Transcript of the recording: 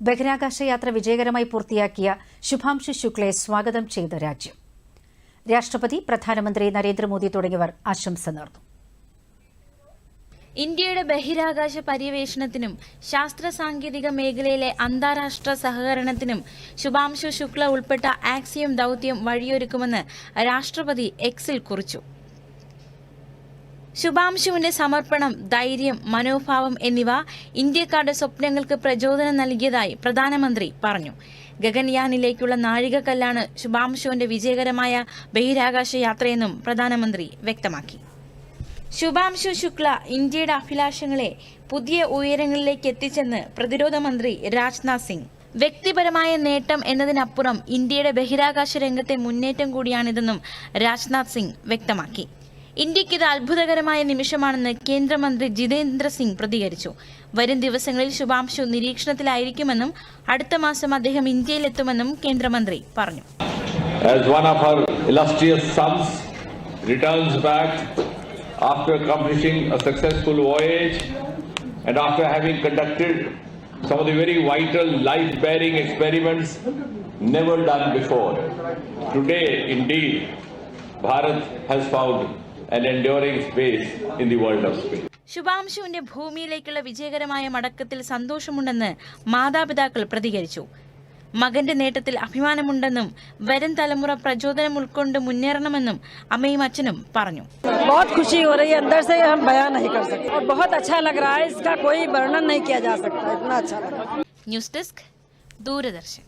ബഹിരാകാശ യാത്ര വിജയകരമായി പൂർത്തിയാക്കിയ ശുഭാംശു ശുക്ലയെ സ്വാഗതം ചെയ്ത രാജ്യം. രാഷ്ട്രപതി പ്രധാനമന്ത്രി നരേന്ദ്രമോദി തുടങ്ങിയവർ ആശംസ നേർന്നു. ഇന്ത്യയുടെ ബഹിരാകാശ പര്യവേഷണത്തിനും ശാസ്ത്ര സാങ്കേതിക മേഖലയിലെ അന്താരാഷ്ട്ര സഹകരണത്തിനും ശുഭാംശു ശുക്ല ഉൾപ്പെട്ട ആക്സിയം ദൌത്യം വഴിയൊരുക്കുമെന്ന് രാഷ്ട്രപതി എക്സിൽ കുറിച്ചു. ശുഭാംശുവിന്റെ സമർപ്പണം ധൈര്യം മനോഭാവം എന്നിവ ഇന്ത്യക്കാരുടെ സ്വപ്നങ്ങൾക്ക് പ്രചോദനം നൽകിയതായി പ്രധാനമന്ത്രി പറഞ്ഞു. ഗഗൻയാനിലേക്കുള്ള നാഴികക്കല്ലാണ് ശുഭാംശുവിന്റെ വിജയകരമായ ബഹിരാകാശ യാത്രയെന്നും പ്രധാനമന്ത്രി വ്യക്തമാക്കി. ശുഭാംശു ശുക്ല ഇന്ത്യയുടെ അഭിലാഷങ്ങളെ പുതിയ ഉയരങ്ങളിലേക്ക് എത്തിച്ചെന്ന് പ്രതിരോധ മന്ത്രി രാജ്നാഥ് സിംഗ്. വ്യക്തിപരമായ നേട്ടം എന്നതിനപ്പുറം ഇന്ത്യയുടെ ബഹിരാകാശ രംഗത്തെ മുന്നേറ്റം കൂടിയാണിതെന്നും രാജ്നാഥ് സിംഗ് വ്യക്തമാക്കി. ഇന്ത്യയ്ക്ക് ഇത് അത്ഭുതകരമായ നിമിഷമാണെന്ന് കേന്ദ്രമന്ത്രി ജിതേന്ദ്ര സിംഗ് പ്രതികരിച്ചു വരും ദിവസങ്ങളിൽ ശുഭാംശു നിരീക്ഷണത്തിലായിരിക്കുമെന്നും അടുത്ത മാസം അദ്ദേഹം ഇന്ത്യയിലെത്തുമെന്നും കേന്ദ്രമന്ത്രി പറഞ്ഞു as one of her illustrious sons returns back after accomplishing a successful voyage and after having conducted some of the very vital life-bearing experiments never done before. Today, indeed, Bharat has found an enduring space in the world of space. ശുഭാംശുവിന്റെ ഭൂമിയിലേക്കുള്ള വിജയകരമായ മടക്കത്തിൽ സന്തോഷമുണ്ടെന്ന് മാതാപിതാക്കൾ പ്രതികരിച്ചു മകന്റെ നേട്ടത്തിൽ അഭിമാനമുണ്ടെന്നും വരും തലമുറ പ്രചോദനം ഉൾക്കൊണ്ട് മുന്നേറണമെന്നും അമ്മയും അച്ഛനും പറഞ്ഞു बहुत खुशी हो रही है अंदर से हम बयान नहीं कर सकते और बहुत अच्छा लग रहा है इसका कोई वर्णन नहीं किया जा सकता इतना अच्छा लग रहा है ന്യൂസ് ഡെസ്ക് ദൂരദർശൻ